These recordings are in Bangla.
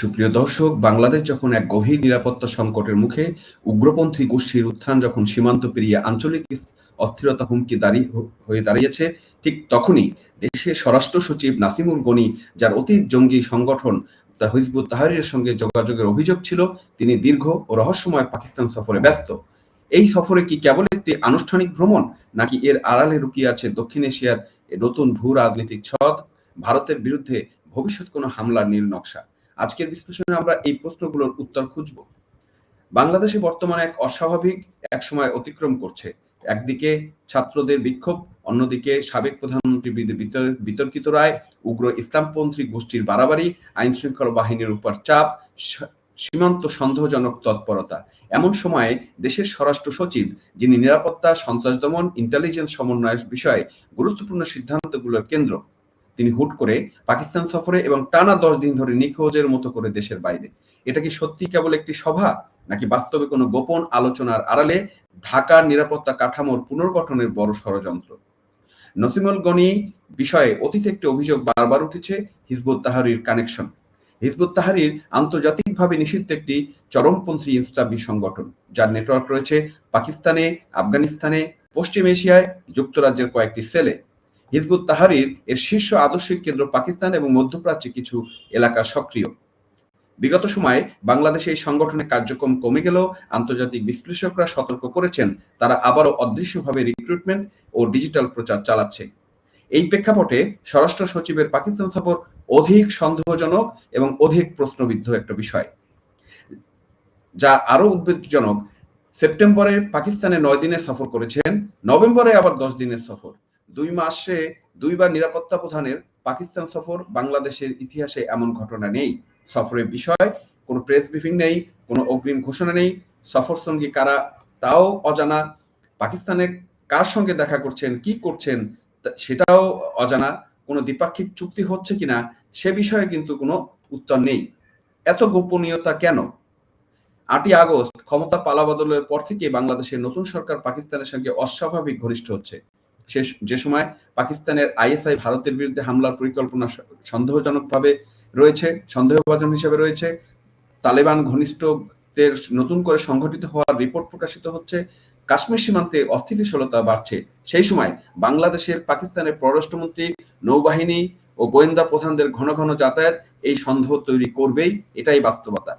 সুপ্রিয় দর্শক, বাংলাদেশ যখন এক গভীর নিরাপত্তা সংকটের মুখে উগ্রপন্থী গোষ্ঠীর উত্থান যখন সীমান্ত পেরিয়ে আঞ্চলিক অস্থিরতা হুমকি দাঁড়িয়ে হয়ে দাঁড়িয়েছে, ঠিক তখনই দেশের স্বরাষ্ট্র সচিব নাসিমুল গনি, যার অতীত জঙ্গি সংগঠন হিজবুত তাহারির সঙ্গে যোগাযোগের অভিযোগ ছিল, তিনি দীর্ঘ ও রহস্যময় পাকিস্তান সফরে ব্যস্ত। এই সফরে কি কেবল একটি আনুষ্ঠানিক ভ্রমণ, নাকি এর আড়ালে লুকিয়ে আছে দক্ষিণ এশিয়ার নতুন ভূ রাজনৈতিক ছদ? ভারতের বিরুদ্ধে ভবিষ্যৎ কোনো হামলার নীল নকশা? আজকের বিশ্লেষণে আমরা এই প্রশ্নগুলোর উত্তর খুঁজব। বাংলাদেশে বর্তমানে এক অস্বাভাবিক এক সময় অতিক্রম করছে। একদিকে ছাত্রদের বিক্ষোভ, অন্যদিকে সাবেক প্রধানমন্ত্রী বিতর্কিত রায়, উগ্র ইসলামপন্থী গোষ্ঠীর বাড়াবাড়ি আইন শৃঙ্খলা বাহিনীর উপর চাপ সীমান্ত সন্দেহজনক তৎপরতা। এমন সময়ে দেশের স্বরাষ্ট্র সচিব, যিনি নিরাপত্তা, সন্ত্রাস দমন ইন্টেলিজেন্স সমন্বয়ের বিষয়ে গুরুত্বপূর্ণ সিদ্ধান্তগুলোর কেন্দ্র। তিনি হুট করে পাকিস্তান সফরে এবং টানা দশ দিন ধরে নিখোঁজের মতো করে দেশের বাইরে। এটা কি সত্যি কেবল একটি সভা, নাকি বাস্তবে কোনো গোপন আলোচনার আড়ালে ঢাকার নিরাপত্তা কাঠামোর পুনর্গঠনের বড় ষড়যন্ত্র? নসিমুল গনি বিষয়ে অতীত একটি অভিযোগ বারবার উঠেছে, Hizbut Tahrir connection. Hizbut Tahrir আন্তর্জাতিকভাবে নিষিদ্ধ একটি চরমপন্থী ইসলামী সংগঠন, যার নেটওয়ার্ক রয়েছে পাকিস্তানে, আফগানিস্তানে, পশ্চিম এশিয়ায়, যুক্তরাজ্যের কয়েকটি সেলে। হিজবুত তাহারির এর শীর্ষ আদর্শিক কেন্দ্র পাকিস্তান এবং মধ্যপ্রাচ্যে কিছু এলাকা সক্রিয়। বিগত সময়ে বাংলাদেশে এই সংগঠনের কার্যক্রম কমে গেলেও আন্তর্জাতিক বিশ্লেষকরা সতর্ক করেছেন, তারা আবারও অদৃশ্যভাবে রিক্রুটমেন্ট ও ডিজিটাল প্রচার চালাচ্ছে। এই প্রেক্ষাপটে স্বরাষ্ট্র সচিবের পাকিস্তান সফর অধিক সন্দেহজনক এবং অধিক প্রশ্নবিদ্ধ একটা বিষয়, যা আরও উদ্বেগজনক। সেপ্টেম্বরে পাকিস্তানে নয় দিনের সফর করেছেন, নভেম্বরে আবার দশ দিনের সফর। দুই মাসে দুইবার নিরাপত্তা প্রধানের পাকিস্তান সফর বাংলাদেশের ইতিহাসে এমন ঘটনা নেই। সফরের বিষয়, কোনো প্রেস ব্রিফিং নেই, কোনো অগ্রিম ঘোষণা নেই। সফর সঙ্গী কারা তাও অজানা। পাকিস্তানের কার সঙ্গে দেখা করছেন, কি করছেন সেটাও অজানা। কোনো দ্বিপাক্ষিক চুক্তি হচ্ছে কিনা সে বিষয়ে কিন্তু কোনো উত্তর নেই। এত গোপনীয়তা কেন? আটই আগস্ট ক্ষমতা পালাবদলের পর থেকে বাংলাদেশের নতুন সরকার পাকিস্তানের সঙ্গে অস্বাভাবিক ঘনিষ্ঠ হচ্ছে। সে যে সময় পাকিস্তানের আইএসআই ভারতের বিরুদ্ধে হামলার পরিকল্পনা সন্দেহজনকভাবে রয়েছে, সন্দেহভাজন হিসেবে রয়েছে। তালেবান ঘনিষ্ঠদের নতুন করে সংঘটিত হওয়ার রিপোর্ট প্রকাশিত হচ্ছে। কাশ্মীর সীমান্তে অস্থিতিশীলতা বাড়ছে। সেই সময় বাংলাদেশের পাকিস্তানের পররাষ্ট্রমন্ত্রী, নৌবাহিনী ও গোয়েন্দা প্রধানদের ঘন ঘন যাতায়াত এই সন্দেহ তৈরি করবেই, এটাই বাস্তবতা।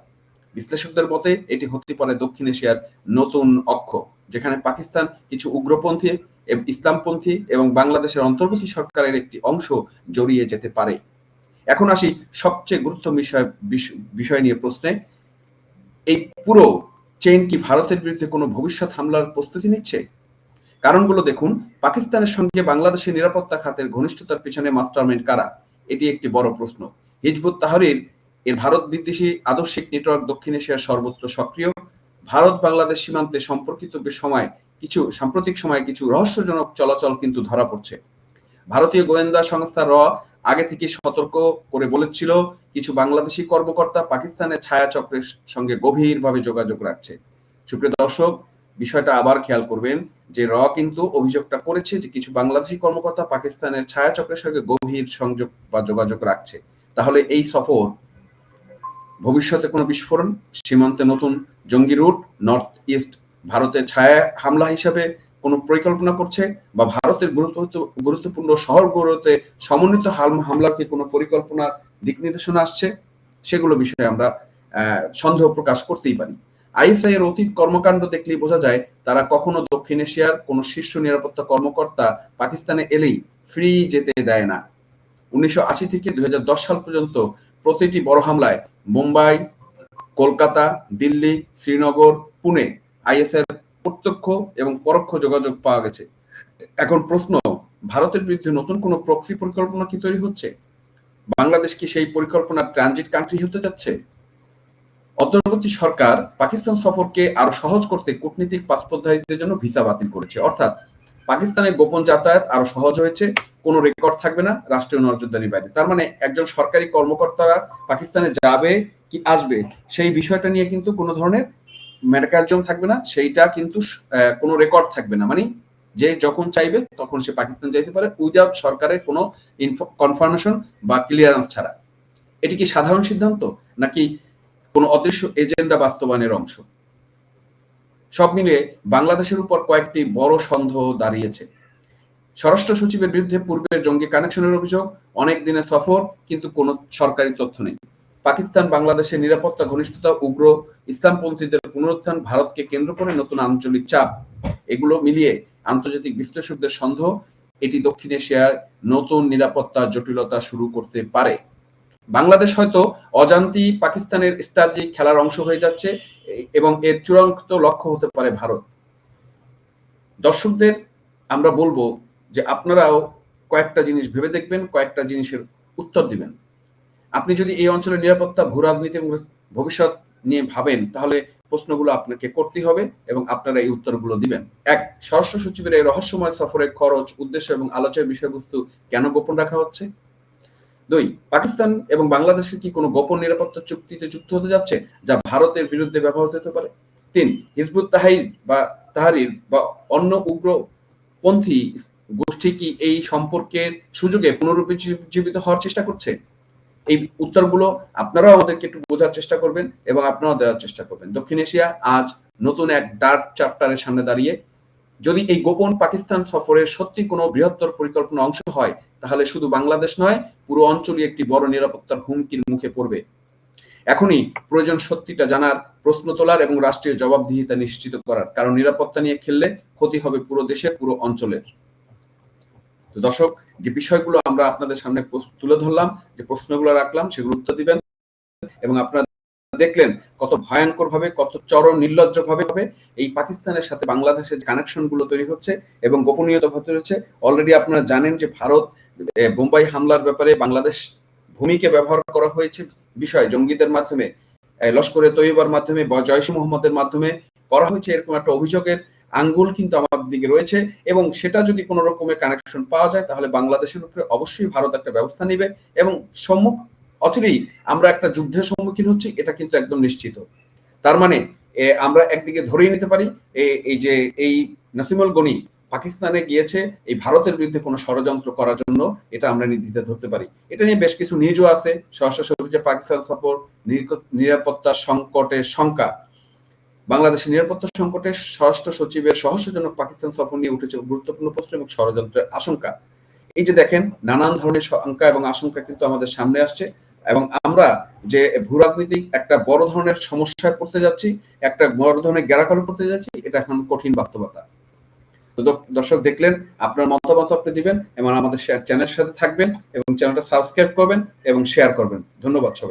বিশ্লেষকদের মতে, এটি হতে পারে দক্ষিণ এশিয়ার নতুন অক্ষ, যেখানে পাকিস্তান কিছু উগ্রপন্থী ইসলামপন্থী এবং বাংলাদেশের অন্তর্বর্তী সরকারের একটি অংশ জড়িয়ে যেতে পারে। এখন আসি সবচেয়ে গুরুত্ব বিষয় বিষয় নিয়ে প্রশ্নে। এই পুরো চেইন কি ভারতের বিরুদ্ধে কোনো ভবিষ্যৎ হামলার প্রস্তুতি নিচ্ছে? কারণগুলো দেখুন, পাকিস্তানের সঙ্গে বাংলাদেশের নিরাপত্তা খাতের ঘনিষ্ঠতার পিছনে মাস্টারমাইন্ড কারা? এটি একটি বড় প্রশ্ন। হিজবুত তাহরির, এর ভারত বিদ্বেষী আদর্শিক নেটওয়ার্ক দক্ষিণ এশিয়ার সর্বত্র সক্রিয়। ভারত বাংলাদেশ সীমান্তে সম্পর্কিত সময় কিছু সাম্প্রতিক সময়ে কিছু রহস্যজনক চলাচল কিন্তু ধরা পড়ছে। ভারতীয় গোয়েন্দা সংস্থা র আগে থেকে সতর্ক করে বলেছিল, কিছু বাংলাদেশি কর্মকর্তা পাকিস্তানের ছায়াচক্রের সঙ্গে গভীরভাবে যোগাযোগ রাখছে। সুপ্রিয় দর্শক, বিষয়টা আবার খেয়াল করবেন যে র কিন্তু অভিযোগটা করেছে যে কিছু বাংলাদেশি কর্মকর্তা পাকিস্তানের ছায়াচক্রের সঙ্গে গভীর সংযোগ বা যোগাযোগ রাখছে। তাহলে এই সফর ভবিষ্যতে কোনো বিস্ফোরণ? সীমান্তে নতুন জঙ্গি রুট, নর্থ ইস্ট ভারতের ছায়া হামলা হিসাবে কোনো পরিকল্পনা করছে বা ভারতের গুরুত্বপূর্ণ শহরগুলোতে সমন্বিত হামলার কি কোনো পরিকল্পনার দিক নির্দেশনা আসছে? সেগুলো বিষয়ে আমরা সন্দেহ প্রকাশ করতেই পারি। আইএসআই এর অতীত কর্মকাণ্ড দেখলেই বোঝা যায় তারা কখনো দক্ষিণ এশিয়ার কোন শীর্ষ নিরাপত্তা কর্মকর্তা পাকিস্তানে এলেই ফ্রি যেতে দেয় না। উনিশশো আশি থেকে দুই হাজার দশ সাল পর্যন্ত প্রতিটি বড় হামলায় মুম্বাই, কলকাতা, দিল্লি, শ্রীনগর, পুনে আইএসএর প্রত্যক্ষ এবং পরোক্ষ যোগাযোগ পাওয়া গেছে। এখন প্রশ্ন, ভারতের বিরুদ্ধে নতুন কোন প্রক্সি পরিকল্পনা কি তৈরি হচ্ছে? বাংলাদেশ কি সেই পরিকল্পনার ট্রানজিট কান্ট্রি হতে যাচ্ছে? অন্তর্বর্তী সরকার পাকিস্তান সফরকে আরও সহজ করতে কূটনীতিক পাসপোর্টধারীদের জন্য ভিসা বাতিল করেছে। অর্থাৎ, পাকিস্তানের গোপন যাতায়াত আরও সহজ হয়েছে, কোনো রেকর্ড থাকবে না রাষ্ট্রীয় নজরদারির বাইরে। তার মানে একজন সরকারি কর্মকর্তারা পাকিস্তানে যাবে কি আসবে সেই বিষয়টা নিয়ে কিন্তু কোনো ধরনের মেডাকার্যম থাকবে না, সেইটা কিন্তু কোনো রেকর্ড থাকবে না। মানে যে যখন চাইবে, তখন সে পাকিস্তান যাইতে পারে উইদাউট সরকারের কোনো কনফার্মেশন বা ক্লিয়ারেন্স ছাড়া। এটি কি সাধারণ সিদ্ধান্ত, নাকি কোনো অদৃশ্য এজেন্ডা বাস্তবায়নের অংশ? সব মিলিয়ে বাংলাদেশের উপর কয়েকটি বড় সন্দেহ দাঁড়িয়েছে। স্বরাষ্ট্র সচিবের বিরুদ্ধে পূর্বের জঙ্গি কানেকশনের অভিযোগ, অনেক দিনের সফর, কিন্তু কোনো সরকারি তথ্য নেই। পাকিস্তান, বাংলাদেশের নিরাপত্তা, ঘনিষ্ঠতা, উগ্র ইসলামপন্থীদের পুনরুত্থান, ভারতকে কেন্দ্র করে নতুন আঞ্চলিক চাপ, এগুলো মিলিয়ে আন্তর্জাতিক বিশ্লেষকদের সন্দেহ, এটি দক্ষিণ এশিয়ার নতুন নিরাপত্তা জটিলতা শুরু করতে পারে। বাংলাদেশ হয়তো অজান্তি পাকিস্তানের স্ট্র্যাটেজিক খেলার অংশ হয়ে যাচ্ছে, এবং এর চূড়ান্ত লক্ষ্য হতে পারে ভারত। দর্শকদের আমরা বলব যে আপনারাও কয়েকটা জিনিস ভেবে দেখবেন, কয়েকটা জিনিসের উত্তর দিবেন। আপনি যদি এই অঞ্চলের নিরাপত্তা, ভূ রাজনীতি ভবিষ্যৎ নিয়ে ভাবেন, তাহলে প্রশ্নগুলো আপনাকে করতে হবে এবং আপনারা এই উত্তরগুলো দিবেন। এক, স্বরাষ্ট্র সচিবের এই রহস্যময় সফরের খরচ, উদ্দেশ্য এবং আলোচনার বিষয়বস্তু কেন গোপন রাখা হচ্ছে? দুই, পাকিস্তান এবং বাংলাদেশের কি কোনো গোপন নিরাপত্তা চুক্তিতে যুক্ত হতে যাচ্ছে, যা ভারতের বিরুদ্ধে ব্যবহৃত হতে পারে? তিন, হিজবুত তাহির বা তাহারির বা অন্য উগ্রপন্থী গোষ্ঠী কি এই সম্পর্কের সুযোগে পুনরুজ্জীবিত হওয়ার চেষ্টা করছে? এই উত্তরগুলো আপনারাও আমাদেরকে একটু বোঝার চেষ্টা করবেন এবং আপনারাও দেওয়ার চেষ্টা করবেন। দক্ষিণ এশিয়া আজ নতুন এক ডার্ক চ্যাপ্টারের সামনে দাঁড়িয়ে, যদি এই গোপন পাকিস্তান সফরের সত্যি কোনো বৃহত্তর পরিকল্পনা অংশ হয়, তাহলে শুধু বাংলাদেশ নয়, পুরো অঞ্চলই একটি বড় নিরাপত্তার হুমকির মুখে পড়বে। এখনই প্রয়োজন সত্যিটা জানার, প্রশ্ন তোলার এবং রাষ্ট্রীয় জবাবদিহিতা নিশ্চিত করার, কারণ নিরাপত্তা নিয়ে খেললে ক্ষতি হবে পুরো দেশে পুরো অঞ্চলের। তো দর্শক যে বিষয়গুলো আমরা আপনাদের সামনে তুলে ধরলাম, যে প্রশ্নগুলো রাখলাম, সেগুলো উত্তর দিবেন এবং আপনারা দেখলেন কত ভয়ঙ্কর ভাবে কত চরম নির্লজ্জ ভাবে এই পাকিস্তানের সাথে বাংলাদেশের কানেকশনগুলো তৈরি হচ্ছে এবং গোপনীয়তা হতে হচ্ছে অলরেডি আপনারা জানেন যে ভারত বোম্বাই হামলার ব্যাপারে বাংলাদেশ ভূমিকে ব্যবহার করা হয়েছে বিষয় জঙ্গিদের মাধ্যমে লস্করে তৈবার মাধ্যমে বা জয়সী মোহাম্মদের মাধ্যমে করা হয়েছে এরকম একটা অভিযোগের আঙ্গুল কিন্তু আমাদের দিকে রয়েছে এবং সেটা যদি কোনো রকমের কানেকশন পাওয়া যায়, তাহলে বাংলাদেশের উপরে অবশ্যই ভারত একটা ব্যবস্থা নিবে এবং সম্মুখ, অচিরেই আমরা একটা যুদ্ধের সম্মুখীন হচ্ছি, এটা কিন্তু একদম নিশ্চিত। তার মানে আমরা একদিকে ধরেই নিতে পারি এই যে, এই নাসিমুল গনি পাকিস্তানে গিয়েছে, এই ভারতের বিরুদ্ধে কোনো ষড়যন্ত্র করার জন্য এটা আমরা নির্দিতে ধরতে পারি। এটা নিয়ে বেশ কিছু নিউজও আছে সশস্ত্র পাকিস্তান সফর, নিরাপত্তা সংকটের শঙ্কা বাংলাদেশের নিরাপত্তা সংকটে স্বরাষ্ট্র সচিবের সহস্যজনক পাকিস্তান সফর নিয়ে উঠেছে গুরুত্বপূর্ণ প্রশ্ন এবং ষড়যন্ত্রের আশঙ্কা। এই যে দেখেন, নানান ধরনের শঙ্কা এবং আশঙ্কা কিন্তু আমাদের সামনে আসছে এবং আমরা যে ভূ রাজনীতি একটা বড় ধরনের সমস্যায় পড়তে যাচ্ছি, একটা বড় ধরনের গ্যারাকালো করতে যাচ্ছি, এটা এখন কঠিন বাস্তবতা। দর্শক দেখলেন, আপনার মতামত আপনি দিবেন এবং আমাদের চ্যানেলের সাথে থাকবেন এবং চ্যানেলটা সাবস্ক্রাইব করবেন এবং শেয়ার করবেন। ধন্যবাদ সবাই